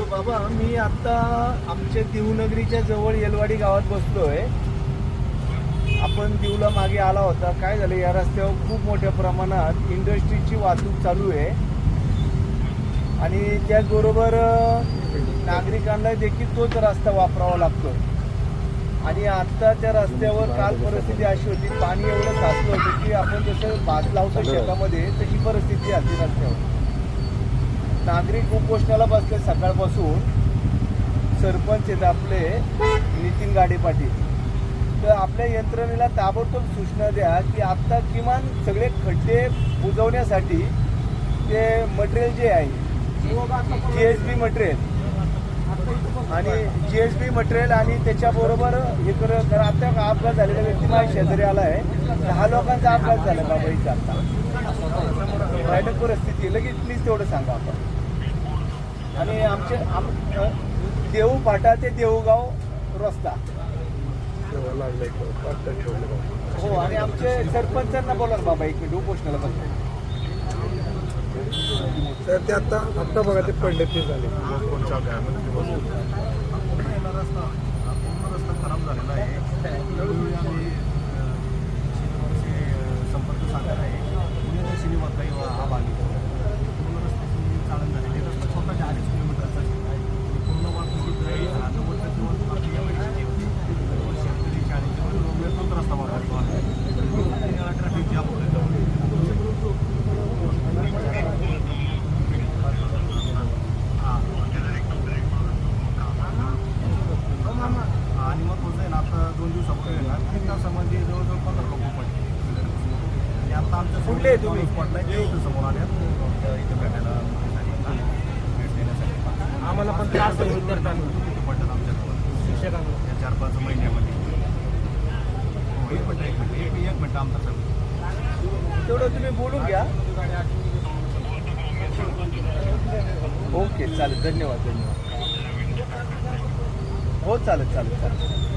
Hello बाबा मी आता आमच्या दिवनगरीच्या जवळ येलवाडी गावात बसलोय. आपण दिवला मागे आला होता. काय झालं या रस्त्यावर खूप मोठ्या प्रमाणात इंडस्ट्रीची वाहतूक चालू आहे. आणि त्याचबरोबर नागरिकांना देखील तोच रस्ता वापरावा लागतो आणि आता त्या रस्त्यावर काल परिस्थिती अशी होती पाणी एवढं साचलं होतं की आपण जसं भात लावतो शेतामध्ये तशी परिस्थिती आली रस्त्यावर. नागरिक उपोषणाला बसले सकाळपासून सरपंच आहेत आपले नितीन गाडे पाटील. तर आपल्या यंत्रणेला ताबडतोब सूचना द्या की आत्ता किमान सगळे खड्डे बुजवण्यासाठी ते मटेरियल जे आहे जी एस बी मटेरियल आणि जी एस बी मटेरियल आणि त्याच्याबरोबर हे करत आता अपघात झालेला व्यक्ती माझ्या शेजारी आला आहे दहा लोकांचा अपघात झाला बाबाईचा आता. भयानक परिस्थिती आहे. लगेच प्लीज तेवढं सांगा आपण. आणि आमचे आम देऊ फाटा ते देऊगाव रस्ता. हो आणि आमचे सरपंचांना बोला बाबा एक मिनिट उपोषणाला बसले तर ते आता आत्ता बघा ते पडले ते झाले. पूर्ण रस्ता पूर्ण रस्ता खराब झालेला आहे पूर्वी आम्ही अ, शनिवारचे अ, संपर्क साधला आहे पुणे ते शनिवार काही हा भाग आहे. पूर्ण रस्त्याची चाळण झालेली आहे. रस्ता छोटा चाळीस किलोमीटरचा आहे आणि पूर्ण वाहतूक आहे नव्वद टक्के वाहतूक आपली या वेळेची होती त्यामुळे शेतकरी शाळेचे लोक तोच रस्ता वापरतो आहे ट्रॅफिक जाम होतं आणि मग होतं आहे ना आता दोन दिवसापूर्वी आहे ना तीन तासामध्ये जवळजवळ पंधरा लोक पडले आणि आता आमच्या कुठले तुम्ही? पडलाय ते इथं समोर आले इथं भेटायला भेट देण्यासाठी आम्हाला पण त्रास पडतात आमच्याजवळ शिक्षकांना. या चार पाच महिन्यामध्ये. हो, एक मिनिट एक मिनिट एक एक मिनिट आमचा तेवढं तुम्ही बोलून घ्या. ओके चालेल. धन्यवाद धन्यवाद. हो चालेल चालेल चालेल.